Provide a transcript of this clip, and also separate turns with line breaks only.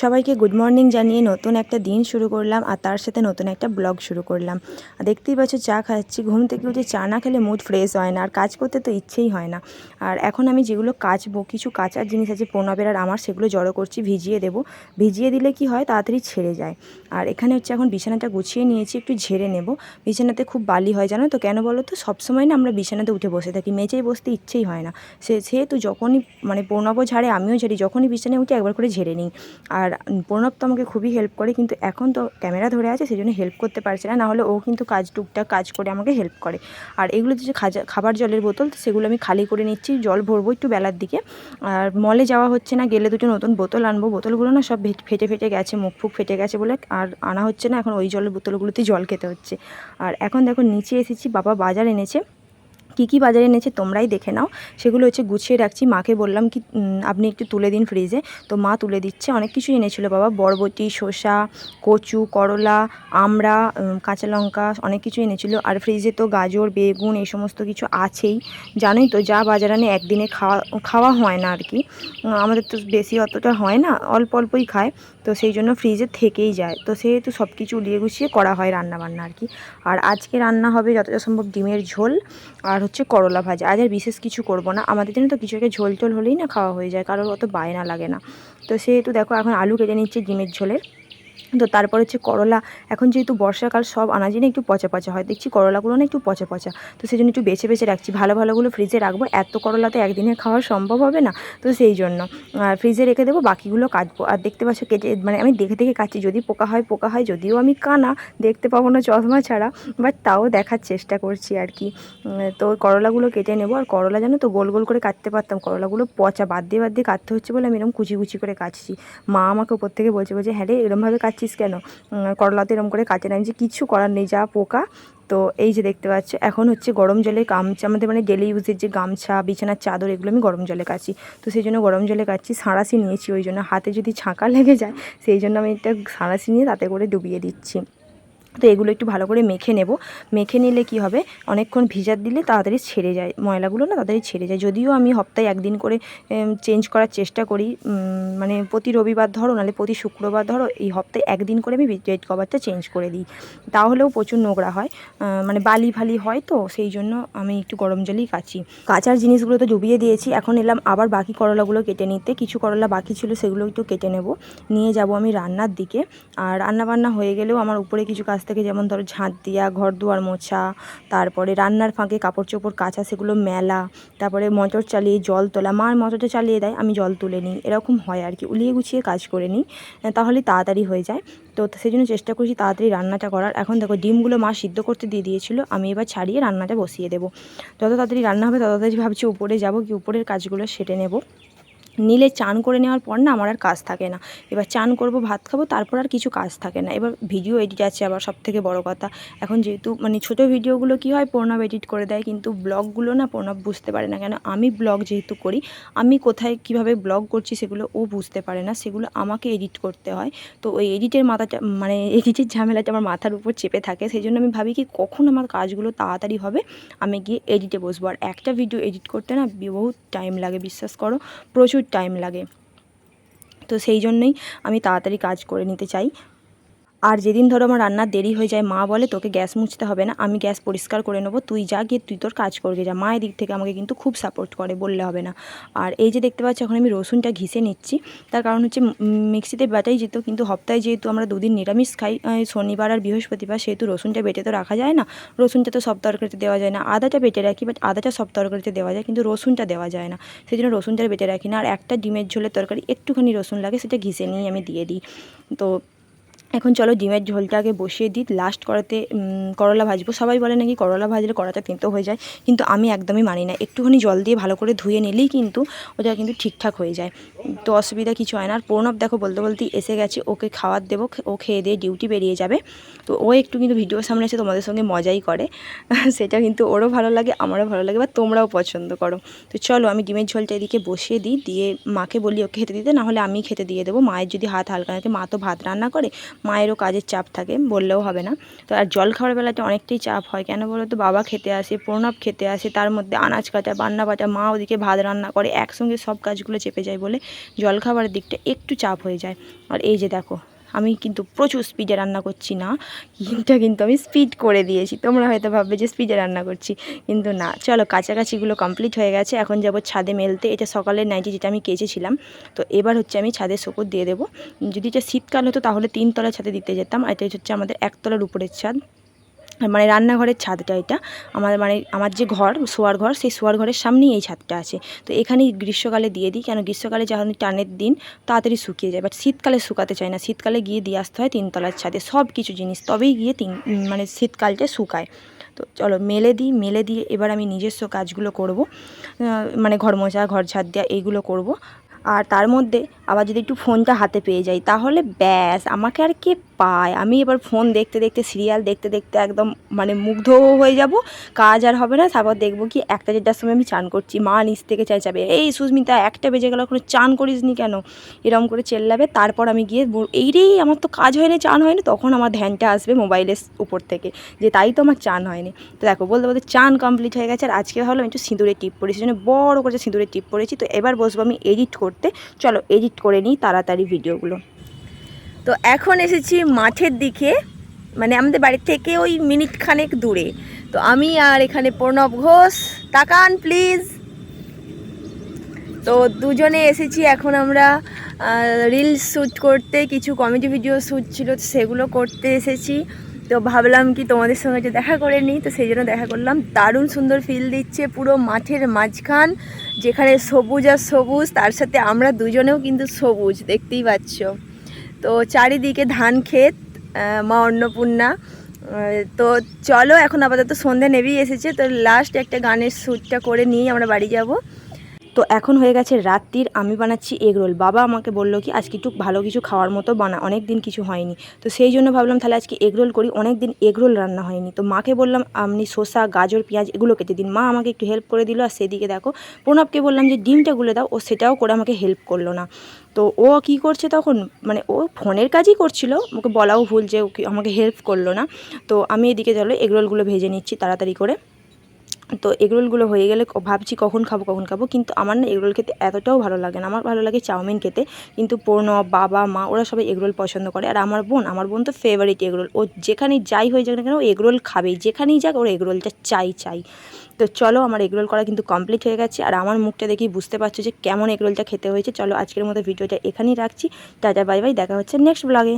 সবাইকে good morning জানিয়ে নতুন একটা দিন শুরু করলাম আর তার সাথে নতুন একটা ব্লগ শুরু করলাম। দেখতেই পাচ্ছ চা খাচ্ছি, ঘুম থেকে উঠে চা না খেলে মুড ফ্রেশ হয় না, আর কাজ করতে তো ইচ্ছেই হয় না। আর এখন আমি যেগুলো কাচবো, কিছু কাচার জিনিস আছে, প্রণবের আর আমার, সেগুলো জড়ো করছি, ভিজিয়ে দেবো। ভিজিয়ে দিলে কি হয়? তাড়াতাড়ি ছেড়ে যায়। আর এখানে হচ্ছে এখন বিছানাটা গুছিয়ে নিয়েছি, একটু ঝেড়ে নেব। বিছানাতে খুব বালি হয়, জানো তো? কেন বলো তো? সবসময় না আমরা বিছানাতে উঠে বসে থাকি মেঝেই বসতে ইচ্ছেই হয় না। সে, সেহেতু যখনই মানে প্রণবও ঝাড়ে, আমিও ঝাড়ি, যখনই বিছানায় উঠি, একবার করে ঝেড়ে নিই। আর প্রণব তো আমাকে খুবই হেল্প করে, কিন্তু এখন তো ক্যামেরা ধরে আছে সেই জন্য হেল্প করতে পারছে না, নাহলে ও কিন্তু কাজ টুকটাক কাজ করে আমাকে হেল্প করে। আর এগুলো যে খাজা, খাবার জলের বোতল, সেগুলো আমি খালি করে নিচ্ছি, জল ভরবো একটু বেলার দিকে। আর মলে যাওয়া হচ্ছে না, গেলে দুটো নতুন বোতল আনব, বোতলগুলো না সব ফেটে ফেটে গেছে, মুখ ফুক ফেটে গেছে বলে আর আনা হচ্ছে না, এখন ওই জলের বোতলগুলোতে জল খেতে হচ্ছে। আর এখন দেখো নিচে এসেছি, বাবা বাজার এনেছে। কী কী বাজারে এনেছে তোমরাই দেখে নাও। সেগুলো হচ্ছে গুছিয়ে রাখছি। মাকে বললাম কি আপনি একটু তুলে দিন ফ্রিজে তো মা তুলে দিচ্ছে। অনেক কিছু এনেছিল বাবা। বরবটি শসা কচু করলা উম, কাঁচা লঙ্কা অনেক কিছু এনেছিল। আর ফ্রিজে তো গাজর বেগুন এই সমস্ত কিছু আছেই। জানোই তো যা বাজার আনে একদিনে খাওয়া খাওয়া হয় না আর কি। আমাদের তো বেশি অতটা হয় না। অল্প অল্পই খায়। তো সেই জন্য ফ্রিজে থেকেই যায়। তো সেহেতু সব কিছু উলিয়ে গুছিয়ে করা হয় রান্না বান্না আর কি। আর আজকে রান্না হবে যতটা সম্ভব ডিমের ঝোল। আর হচ্ছে করলা ভাজা। আজ আর বিশেষ কিছু করব না। আমাদের জন্য তো কিছু একটা ঝোল টোল হলেই না খাওয়া হয়ে যায়। কারোর অত বায়না লাগে না। তো সেহেতু দেখো এখন আলু কেটে নিচ্ছে ডিমের ঝোলের। তো তারপর হচ্ছে করলা। এখন যেহেতু বর্ষাকাল, সব আনাজই না একটু পচা পচা হয়। দেখছি করলাগুলো না একটু পচা পচা। তো সেই জন্য একটু বেছে বেছে রাখছি। ভালো ভালোগুলো ফ্রিজে রাখব। এত করলা তো একদিনে খাওয়া সম্ভব হবে না। তো সেই জন্য ফ্রিজে রেখে দেবো, বাকিগুলো কাটবো। আর দেখতে পাচ্ছ কেটে মানে আমি দেখে দেখে কাটছি। যদি পোকা হয় পোকা হয়, যদিও আমি কানা, দেখতে পাবো না চশমা ছাড়া। বাট তাও দেখার চেষ্টা করছি আর কি। তো করলাগুলো কেটে নেব। আর করলা জানো তো, গোল গোল করে কাটতে পারতাম। করলাগুলো পচা বাদ দিয়ে বাদ দিয়ে কাটতে হচ্ছে বলে আমি এরকম কুচি কুচি করে কাটছি। মা আমাকে ওপর থেকে বলছে বলছে হ্যাঁ রে, এরমভাবে কাটছিস কেন? করলাতে এরম করে কাটে না যে কিছু করার নেই, যা পোকা। তো এই যে দেখতে পাচ্ছ, এখন হচ্ছে গরম জলে গামছা, আমাদের মানে ডেলি ইউজের যে গামছা, বিছানার চাদর, এগুলো আমি গরম জলে কাচি। তো সেই জন্য গরম জলে কাচ্ছি, সাঁড়াশি নিয়েছি ওই জন্য। হাতে যদি ছাঁকা লেগে যায়, সেই জন্য আমি একটা সাঁড়াশি নিয়ে তাতে করে ডুবিয়ে দিচ্ছি। তো এগুলো একটু ভালো করে মেখে নেব। মেখে নিলে কি হবে? অনেকক্ষণ ভিজার দিলে তাড়াতাড়ি ছেড়ে যায়। ময়লাগুলো না তাড়াতাড়ি ছেড়ে যায়। যদিও আমি সপ্তাহে একদিন করে চেঞ্জ করার চেষ্টা করি মানে প্রতি রবিবার ধরো, নাহলে প্রতি শুক্রবার ধরো, এই সপ্তাহে একদিন করে আমি বেড কভারটা চেঞ্জ করে দিই। তাহলেও প্রচুর নোংরা হয়। মানে বালি ফালি হয় তো, সেই জন্য আমি একটু গরম জলেই কাচি। কাচার জিনিসগুলো তো ডুবিয়ে দিয়েছি। এখন এলাম, আবার বাকি করলাগুলো কেটে নিতে। কিছু করলা বাকি ছিল, সেগুলো একটু কেটে নেব। নিয়ে যাব আমি রান্নার দিকে। আর রান্না বান্না হয়ে গেলেও আমার উপরে কিছু কাজ থেকে যেমন ধরো ঝাঁট দেওয়া ঘর দুয়ার মোছা, তারপরে রান্নার ফাঁকে কাপড় চোপড় কাচা, সেগুলো মেলা, তারপরে মোটর চালিয়ে জল তোলা। মার মোটরটা চালিয়ে দেয়, আমি জল তুলে নিই। এরকম হয় আর কি। উলিয়ে গুছিয়ে কাজ করে নিই তাহলে তাড়াতাড়ি হয়ে যায়। তো সেই জন্য চেষ্টা করছি তাড়াতাড়ি রান্নাটা করার। এখন দেখো ডিমগুলো মা সিদ্ধ করতে দিয়ে দিয়েছিল, আমি এবার ছাড়িয়ে রান্নাটা বসিয়ে দেবো। যত তাড়াতাড়ি রান্না হবে তত তাড়াতাড়ি ভাবছি উপরে যাব কি উপরের কাজগুলো সেরে নেব। নিলে চান করে নেওয়ার পর না আমার আর কাজ থাকে না। এবার চান করব, ভাত খাব, তারপর আর কিছু কাজ থাকে না। এবার ভিডিও এডিট আছে আবার সব থেকে বড় কথা। এখন যেহেতু মানে ছোট ভিডিওগুলো কি হয়, প্রণব এডিট করে দেয়, কিন্তু ব্লগগুলো না প্রণব বুঝতে পারে না। কেন? আমি ব্লগ যেহেতু করি, আমি কোথায় কীভাবে ব্লগ করছি সেগুলো ও বুঝতে পারে না। সেগুলো আমাকে এডিট করতে হয়। তো ওই এডিটের মাথাটা মানে এডিটের ঝামেলাটা আমার মাথার উপর চেপে থাকে। সেই জন্য আমি ভাবি কি, কখন আমার কাজগুলো তাড়াতাড়ি হবে, আমি গিয়ে এডিটে বসবো। আর একটা ভিডিও এডিট করতে না বহুত টাইম লাগে, বিশ্বাস করো। প্রচুর টাইম লাগে। তো সেই জন্যই আমি তাড়াতাড়ি কাজ করে নিতে চাই। আর যেদিন ধরো আমার রান্নার দেরি হয়ে যায়, মা বলে তোকে গ্যাস মুছতে হবে না, আমি গ্যাস পরিষ্কার করে নেব, তুই যা গিয়ে তুই তোর কাজ করবি, যা। মায়ের দিক থেকে আমাকে কিন্তু খুব সাপোর্ট করে, বললে হবে না। আর এই যে দেখতে পাচ্ছি, এখন আমি রসুনটা ঘিসে নিচ্ছি। তার কারণ হচ্ছে মিক্সিতে বাটাই যেত, কিন্তু সপ্তাহে যেহেতু আমরা দুদিন নিরামিষ খাই শনিবার আর বৃহস্পতিবার, সেহেতু রসুনটা বেটে তো রাখা যায় না। রসুনটা তো সব তরকারিতে দেওয়া যায় না। আদাটা বেটে রাখি বাট আদাটা সব তরকারিতে দেওয়া যায়, কিন্তু রসুনটা দেওয়া যায় না। সেই জন্য রসুনটা বেটে রাখি না। আর একটা ডিমের ঝোলের তরকারি, একটুখানি রসুন লাগে, সেটা ঘিসে নিয়ে আমি দিয়ে দিই। তো এখন চলো ডিমের ঝোলটাকে বসিয়ে দিই। লাস্ট করাতে করলা ভাজবো। সবাই বলে নাকি করলা ভাজলে কড়াটা তেঁতো হয়ে যায়, কিন্তু আমি একদমই মানি না। একটুখানি জল দিয়ে ভালো করে ধুয়ে নিলেই কিন্তু ওটা কিন্তু ঠিকঠাক হয়ে যায়। তো অসুবিধা কিছু হয় না। আর প্রণব দেখো বলতে বলতেই এসে গেছে, ওকে খাবার দেবো, ও খেয়ে দিয়ে ডিউটি বেরিয়ে যাবে। তো ও একটু কিন্তু ভিডিওর সামনে এসে তোমাদের সঙ্গে মজাই করে। সেটা কিন্তু ওরও ভালো লাগে, আমারও ভালো লাগে, বা তোমরাও পছন্দ করো। তো চলো আমি ডিমের ঝোলটা এদিকে বসিয়ে দিই, দিয়ে মাকে বলি ওকে খেতে দিতে নাহলে আমি খেতে দিয়ে দেবো। মায়ের যদি হাত হালকা থাকে, মা তো ভাত রান্না করে মায়েরও কাজের চাপ থাকে, বললেও হবে না। তো আর জল খাওয়ার বেলাতে অনেকটাই চাপ হয়। কেন বলো তো বাবা খেতে আসে, প্রণব খেতে আসে, তার মধ্যে আনাজ কাটা, বান্না বাটা, মা ওদিকে ভাত রান্না করে, একসঙ্গে সব কাজগুলো চেপে যায় বলে জল খাবারের দিকটা একটু চাপ হয়ে যায়। আর এই যে দেখো আমি কিন্তু প্রচুর স্পিডে রান্না করছি না, কিন্তু কিন্তু আমি স্পিড করে দিয়েছি। তোমরা হয়তো ভাববে যে স্পিডে রান্না করছি, কিন্তু না। চলো, কাছাকাছিগুলো কমপ্লিট হয়ে গেছে। এখন যাব ছাদে মেলতে। এটা সকালের নাইটি যেটা আমি কেচেছিলাম। তো এবার হচ্ছে আমি ছাদে শকুর দিয়ে দেবো। যদি এটা শীতকাল হতো তাহলে তিনতলা ছাদে দিতে যেতাম, আর এটা হচ্ছে আমাদের একতলার উপরের ছাদ। মানে রান্নাঘরের ছাদটা এটা। আমার মানে আমার যে ঘর, শোয়ার ঘর, সেই শোয়ার ঘরের সামনেই এই ছাদটা আছে। তো এখানেই গ্রীষ্মকালে দিয়ে দিই, কেন গ্রীষ্মকালে যখন টানের দিন তাড়াতাড়ি শুকিয়ে যায়। বাট শীতকালে শুকাতে চায় না। শীতকালে গিয়ে দিয়ে আসতে হয় তিনতলার ছাদে। সব কিছু জিনিস তবেই গিয়ে তিন মানে শীতকালটা শুকায়। তো চলো মেলে দিই, মেলে দিয়ে এবার আমি নিজস্ব কাজগুলো করব। মানে ঘর মোছা, ঘর ঝাড় দেওয়া এইগুলো করব। আর তার মধ্যে আবার যদি একটু ফোনটা হাতে পেয়ে যাই, তাহলে ব্যাস, আমাকে আর কে পায়। আমি এবার ফোন দেখতে দেখতে সিরিয়াল দেখতে দেখতে একদম মানে মুগ্ধ হয়ে যাব, কাজ আর হবে না। তারপর দেখব কি একটা দেড়টার সময় আমি চান করছি। মা নিচ থেকে চাই যাবে এই সুস্মিতা, একটা বেজে গেল, এখনও চান করিস নি কেন? এরম করে চেল্লাবে। তারপর আমি গিয়ে এই রে, আমার তো কাজ হয়নি, চান হয়নি। তখন আমার ধ্যানটা আসবে মোবাইলের উপর থেকে, যে তাই তো আমার চান হয়নি। তো দেখো, বলতে বলতে চান কমপ্লিট হয়ে গেছে। আর আজকে ভাবলাম একটু সিঁদুরের টিপ পরেছি জন্য বড় করে সিঁদুরের টিপ পড়েছি। তো এবার বসবো আমি এডিট করতে। চলো এডিট করে নিই তাড়াতাড়ি ভিডিওগুলো তো এখন এসেছি মাঠের দিকে মানে আমাদের বাড়ির থেকে ওই মিনিট খানেক দূরে। তো আমি আর এখানে প্রণব ঘোষ, তাকান প্লিজ। তো দুজনে এসেছি এখন আমরা রিলস শ্যুট করতে, কিছু কমেডি ভিডিও শ্যুট ছিল সেগুলো করতে এসেছি। তো ভাবলাম কি তোমাদের সঙ্গে যে দেখা করে নিই, তো সেই জন্য দেখা করলাম। দারুণ সুন্দর ফিল দিচ্ছে পুরো মাঠের মাঝখান, যেখানে সবুজ আর সবুজ, তার সাথে আমরা দুজনেও কিন্তু সবুজ, দেখতেই পাচ্ছ। তো চারিদিকে ধান ক্ষেত মা অন্নপূর্ণা তো চলো এখন আপাতত সন্ধে নেবেই এসেছে। তো লাস্ট একটা গানের শ্যুটটা করে নিয়ে আমরা বাড়ি যাব। তো এখন হয়ে গেছে রাত্রির, আমি বানাচ্ছি এগরোল বাবা আমাকে বলল কি, আজকে একটু ভালো কিছু খাওয়ার মতো বানা অনেক দিন কিছু হয়নি। তো সেই জন্য ভাবলাম তাহলে আজকে এগরোল করি অনেক দিন এগরোল রান্না হয়নি। তো মাকে বললাম, আপনি শসা, গাজর, পেঁয়াজ এগুলো কেটে দিন। মা আমাকে একটু হেল্প করে দিল, আর সেদিকে দেখো, প্রণবকে বললাম যে, ডিমটা গুলে দাও, ও সেটাও করে আমাকে হেল্প করল না। তো ও কি করছে তখন মানে ও ফোনের কাজই করছিল, ওকে বলাও ভুল যে আমাকে হেল্প করল না। তো আমি এদিকে চলো এগরোলগুলো ভেজে নিচ্ছি তাড়াতাড়ি করে। তো এগরোলগুলো হয়ে গেলে ভাবছি কখন খাব কখন খাব। কিন্তু আমার না এগরোল খেতে এতটাও ভালো লাগে না। আমার ভালো লাগে চাউমিন খেতে। কিন্তু প্রণব বাবা, মা, ওরা সবাই এগরোল পছন্দ করে। আর আমার বোন আমার বোন তো ফেভারিট এগরোল। ও যেখানেই যাই হয়ে যাক না কেন, ও এগরোল খাবেই। যেখানেই যাক, ওর এগরোলটা চাই চাই। তো চলো, আমার এগরোল করা কিন্তু কমপ্লিট হয়ে গেছে। আর আমার মুখটা দেখি বুঝতে পারছ যে কেমন এগরোলটা খেতে হয়েছে। চলো, আজকের মতো ভিডিওটা এখানেই রাখছি। Tata, bye bye. দেখা হচ্ছে নেক্সট ব্লগে